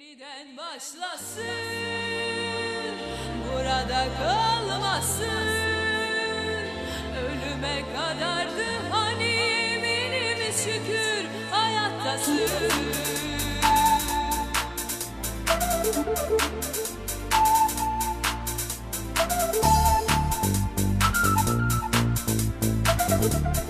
Yeniden başlasın. Burada kalmasın. Ölüme kadardı hani yeminimiz şükür hayattasın. Nedir